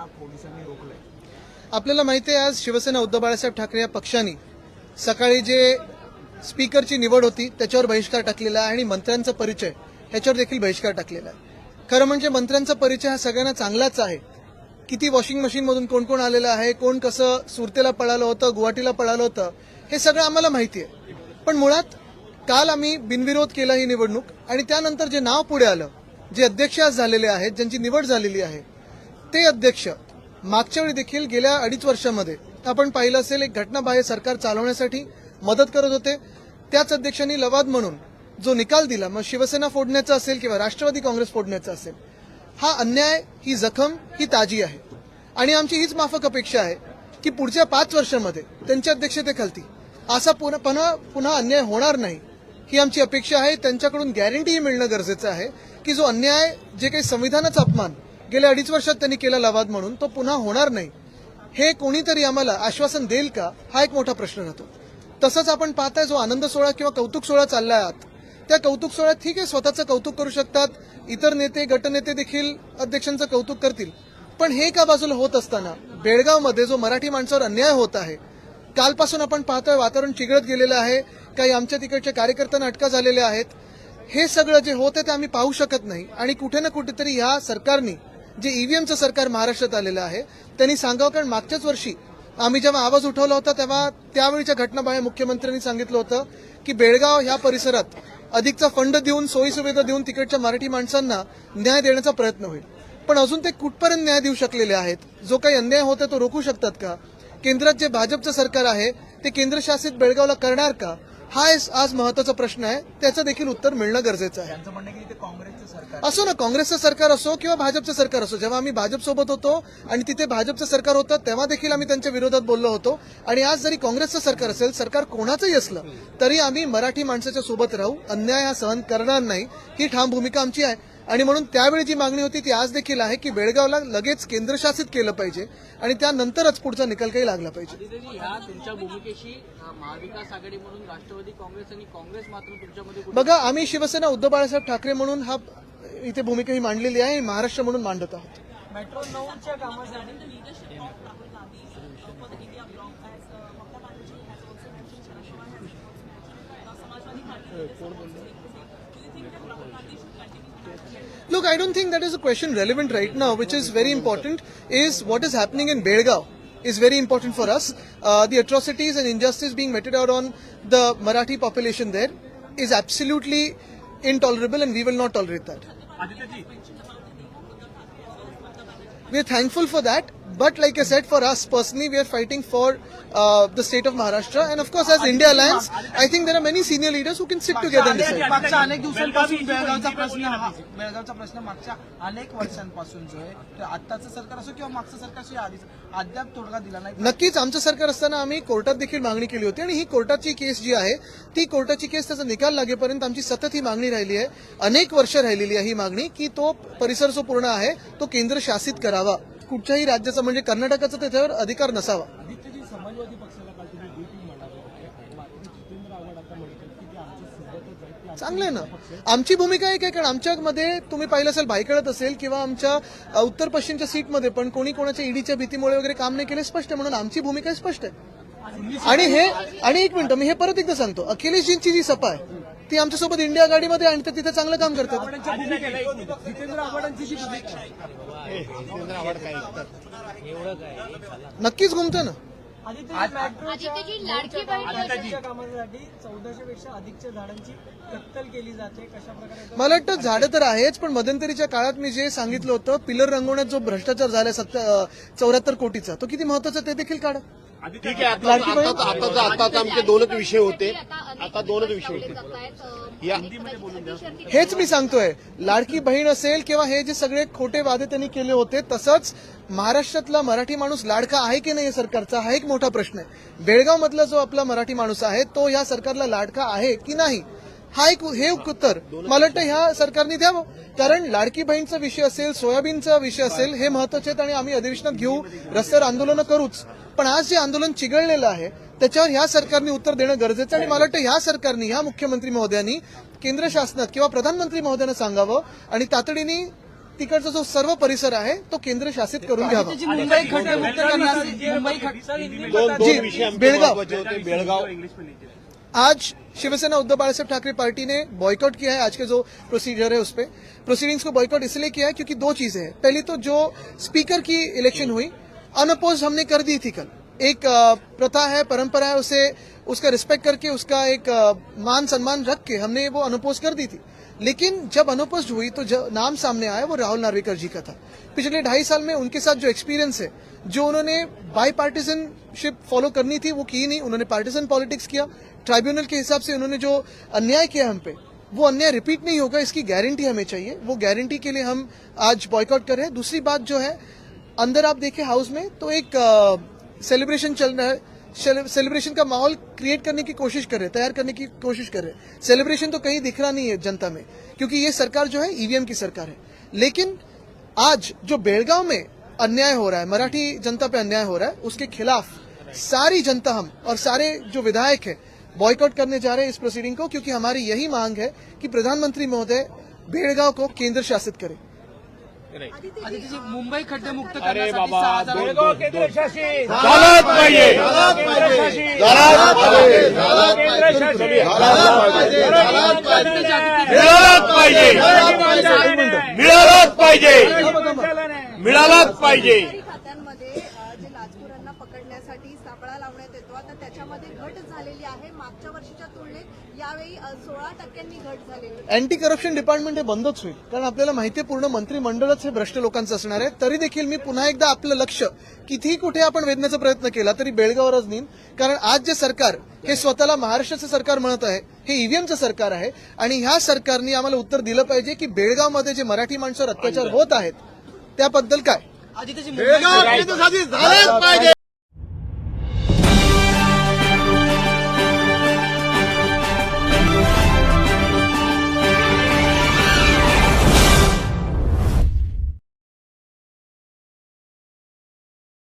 त्यांना पोलिसांनी रोखलंय. आपल्याला माहिती आहे आज शिवसेना उद्धव बाळासाहेब ठाकरे या पक्षाने सकाळी जे स्पीकरची निवड होती त्याच्यावर बहिष्कार टाकलेला आहे आणि मंत्र्यांचा परिचय ह्याच्यावर देखील बहिष्कार टाकलेला आहे. खरं म्हणजे मंत्र्यांचा परिचय हा सगळ्यांना चांगलाच आहे. किती वॉशिंग मशीनमधून कोण कोण आलेलं आहे कोण कसं सुरतेला पळालं होतं गुवाहाटीला पळालं होतं हे सगळं आम्हाला माहिती आहे. पण मुळात काल आम्ही बिनविरोध केला ही निवडणूक आणि त्यानंतर जे नाव पुढे आलं जे अध्यक्ष आज झालेले आहेत ज्यांची निवड झालेली आहे ते अध्यक्ष. मागच्या वेळी देखील गेल्या अडीच वर्षामध्ये आपण पाहिलं असेल एक घटनाबाह्य सरकार चालवण्यासाठी मदत करत होते. त्याच अध्यक्षांनी लवाद म्हणून जो निकाल दिला मग शिवसेना फोडण्याचा असेल किंवा राष्ट्रवादी काँग्रेस फोडण्याचा असेल हा अन्याय ही जखम ही ताजी आहे. आणि आमची हीच माफक अपेक्षा आहे की पुढच्या पाच वर्षामध्ये त्यांच्या अध्यक्षतेखालती असा पुन्हा पुन्हा पुन्हा अन्याय होणार नाही ही आमची अपेक्षा आहे. त्यांच्याकडून गॅरंटीही मिळणं गरजेचं आहे की जो अन्याय जे काही संविधानाचा अपमान गेल्या अडीच वर्षात त्यांनी केला लवाद म्हणून तो पुन्हा होणार नाही. हे कोणीतरी आम्हाला आश्वासन देईल का? हा एक मोठा प्रश्न राहतो. तसंच आपण पाहताय जो आनंद सोहळा किंवा कौतुक सोहळा चाललाय आत. त्या कौतुक सोहळ्यात ठीक आहे स्वतःचं कौतुक करू शकतात. इतर नेते गटनेते देखील अध्यक्षांचं कौतुक करतील. पण हे का बाजूला होत असताना बेळगावमध्ये जो मराठी माणसावर अन्याय होत आहे कालपासून आपण पाहतोय वातावरण चिघळत गेलेलं आहे. काही आमच्या तिकडच्या कार्यकर्त्यांना अटका झालेल्या आहेत. हे सगळं जे होतं ते आम्ही पाहू शकत नाही. आणि कुठे ना कुठेतरी ह्या सरकारने जे ईव्हीएमचं सरकार महाराष्ट्रात आलेलं आहे त्यांनी सांगावं कारण मागच्याच वर्षी आम्ही जेव्हा आवाज उठवला होता तेव्हा त्यावेळीच्या घटनाबाह्य मुख्यमंत्र्यांनी सांगितलं होतं की बेळगाव ह्या परिसरात अधिकचा फंड देऊन सोयी सुविधा देऊन तिकडच्या मराठी माणसांना न्याय देण्याचा प्रयत्न होईल. पण अजून ते कुठपर्यंत न्याय देऊ शकलेले आहेत? जो काही अन्याय होता तो रोखू शकतात का? केंद्रात जे भाजपचं सरकार आहे ते केंद्रशासित बेळगावला करणार का? हा आज महत्त्वाचा प्रश्न आहे. त्याचं देखील उत्तर मिळणं गरजेचं आहे. असो ना काँग्रेसचं सरकार असो किंवा भाजपचं सरकार असो जेव्हा आम्ही भाजप सोबत होतो आणि तिथे भाजपचं सरकार होतं तेव्हा देखील आम्ही त्यांच्या विरोधात बोललो होतो. आणि आज जरी काँग्रेसचं सरकार असेल सरकार कोणाचंही असलं तरी आम्ही मराठी माणसाच्या सोबत राहू. अन्याय हा सहन करणार नाही. ही ठाम भूमिका आमची आहे. आणि म्हणून त्यावेळी जी मागणी होती ती आज देखील आहे की बेळगावला लगेच केंद्रशासित केलं पाहिजे आणि त्यानंतरच पुढचा निकाल काही लागला पाहिजे. आदित्यजी ह्या तुमच्या भूमिकेशी अ, महाविकास आघाडी म्हणून राष्ट्रवादी काँग्रेस आणि काँग्रेस मात्र तुमच्यामध्ये कुठे- बघा आम्ही शिवसेना उद्धव बाळासाहेब ठाकरे म्हणून हा इथे भूमिका ही मांडलेली आहे आणि महाराष्ट्र म्हणून मांडत आहोत. मेट्रो नऊच्या कामासाठी Look, I don't think that is a question relevant right now. Which is very important is what is happening in Belgaum is very important for us. Uh, the atrocities and injustice being meted out on the Marathi population there is absolutely intolerable, and we will not tolerate that. We are thankful for that, but like I said, for us personally, we are fighting for uh, the state of Maharashtra, and of course, as India Alliance, I think there are many senior leaders who can sit together and decide. मागच्या अनेक दिवसांपासून बेळगावचा प्रश्न हा बेळगावचा प्रश्न मागच्या अनेक वर्षांपासून जो आहे ते आत्ताचं सरकार असो किंवा मागचं सरकारशी आधीच अद्याप तोडगा दिला नाही. नक्कीच आमचं सरकार असताना आम्ही कोर्टात देखील मागणी केली होती आणि ही कोर्टाची केस जी आहे ती कोर्टाची केस त्याचा निकाल लागेपर्यंत आमची सतत ही मागणी राहिली आहे. अनेक वर्ष राहिलेली आहे ही मागणी की तो परिसर जो पूर्ण आहे तो केंद्र शासित करावा. कुठच्याही राज्याचा म्हणजे कर्नाटकाचा त्याच्यावर अधिकार नसावा. चांगलं आहे. ना. आमची भूमिका एक आहे कारण आमच्यामध्ये तुम्ही पाहिलं असेल भायखळत असेल किंवा आमच्या उत्तर पश्चिमच्या सीटमध्ये पण कोणी कोणाच्या ईडीच्या भीतीमुळे वगैरे काम नाही केले स्पष्ट आहे. म्हणून आमची भूमिका स्पष्ट आहे. आणि हे आणि एक मिनिट मी हे परत एकदा सांगतो. अखिलेशजींची जी सपा आहे ती आमच्यासोबत इंडिया आघाडीमध्ये आणि ते तिथे चांगलं काम करतात. नक्कीच घुमतं ना. आदित्यजी लाडकी बहीण मेट्रोच्या कामासाठी चौदाशे पेक्षा अधिकच्या झाडांची कत्तल केली जाते. कशा प्रकारे मला वाटतं झाडं तर आहेच पण मध्यंतरीच्या काळात मी जे सांगितलं होतं पिलर रंगवण्यात जो भ्रष्टाचार झाला सत्तर चौऱ्याहत्तर कोटीचा तो किती महत्त्वाचा ते देखील काढा. ठीक आहे आता आता आता आता आमचे दोनच विषय होते. आता दोनच विषय होते. या हेच मी सांगतोय. लाडकी बहीण असेल किंवा हे जे सगळे खोटे वादे त्यांनी केले होते तसंच महाराष्ट्रातला मराठी माणूस लाडका आहे की नाही या सरकारचा हा एक मोठा प्रश्न आहे. बेळगाव मधला जो आपला मराठी माणूस आहे तो या सरकारला लाडका आहे की नाही? हा एक हे उत्तर. मला वाटतं ह्या सरकारने द्यावं. कारण लाडकी बहीणचा विषय असेल सोयाबीनचा विषय असेल हे महत्त्वाचे आहेत आणि आम्ही अधिवेशनात घेऊ. रस्त्यावर आंदोलनं करूच. पण आज जे आंदोलन चिघळलेलं आहे त्याच्यावर ह्या सरकारने उत्तर देणं गरजेचं आहे आणि मला वाटतं ह्या सरकारने ह्या मुख्यमंत्री महोदयांनी केंद्र शासनात किंवा प्रधानमंत्री महोदयांना सांगावं आणि तातडीने तिकडचा जो सर्व परिसर आहे तो केंद्र शासित करून घ्यावा. मुंबई बेळगाव. आज शिवसेना उद्धव बाळासाहेब ठाकरे पार्टी ने बॉयकॉट किया है। आज के जो प्रोसीजर है उस पर प्रोसीडिंग्स को बॉयकॉट इसलिए किया है क्योंकि दो चीज़ें हैं। पहली तो जो स्पीकर की इलेक्शन हुई अनअपोज हमने कर दी थी कल। एक प्रथा है, परंपरा है, उसे, उसका रिस्पेक्ट करके उसका एक मान, सम्मान रख के हमने वो अनअपोज कर दी थी। लेकिन जब अनअपोज हुई तो जो नाम सामने आया, वो राहुल नार्वेकर जी का था। पिछले ढाई साल में उनके साथ जो एक्सपीरियंस है, जो उन्होंने बाई पार्टीजनशिप फॉलो करनी थी, वो की नहीं, उन्होंने पार्टीजन पॉलिटिक्स किया। ट्राइब्यूनल के हिसाब से उन्होंने जो अन्याय किया हम पे, वो अन्याय रिपीट नहीं होगा, इसकी गारंटी हमें चाहिए। वो गारंटी के लिए हम आज बॉयकॉट कर रहे हैं। दूसरी बात जो है, अंदर आप देखें हाउस में तो एक सेलिब्रेशन चल रहा है। सेलिब्रेशन का माहौल क्रिएट करने की कोशिश कर रहे हैं, तैयार करने की कोशिश कर रहे हैं। सेलिब्रेशन तो कहीं दिख रहा नहीं है जनता में, क्योंकि ये सरकार जो है ईवीएम की सरकार है। लेकिन आज जो बेलगांव में अन्याय हो रहा है मराठी जनता पे अन्याय हो रहा है उसके खिलाफ सारी जनता हम और सारे जो विधायक है बॉयकॉट करने जा रहे हैं इस प्रोसीडिंग को क्योंकि हमारी यही मांग है कि प्रधानमंत्री महोदय बेलगांव को केंद्र शासित करें मुंबई खड्डेमुक्त अरे करण्यासाठी बाबा पाहिजे झालाच पाहिजे मिळालाच पाहिजे. सरकारी खात्यांमध्ये अ, जे लाचखोरांना पकडण्यासाठी सापळा लावण्यात येतो आता त्याच्यामध्ये घट झालेली आहे. मागच्या वर्षीच्या तुलनेत यावेळी सोळा टक्क्यांनी घट झालेली आहे. अँटी करप्शन डिपार्टमेंट हे बंदच होईल कारण आपल्याला माहिती आहे पूर्ण मंत्रिमंडळच हे भ्रष्ट लोकांचं असणार आहे. तरी देखील मी पुन्हा एकदा आपलं लक्ष कितीही कुठे आपण वेधण्याचा प्रयत्न केला तरी बेळगावरच नेईन. कारण आज जे सरकार हे स्वतःला महाराष्ट्राचं सरकार म्हणत आहे हे ईव्हीएमचं सरकार आहे. आणि ह्या सरकारने आम्हाला उत्तर दिलं पाहिजे की बेळगावमध्ये जे मराठी माणसावर अत्याचार होत आहेत त्याबद्दल काय? झालाच पाहिजे.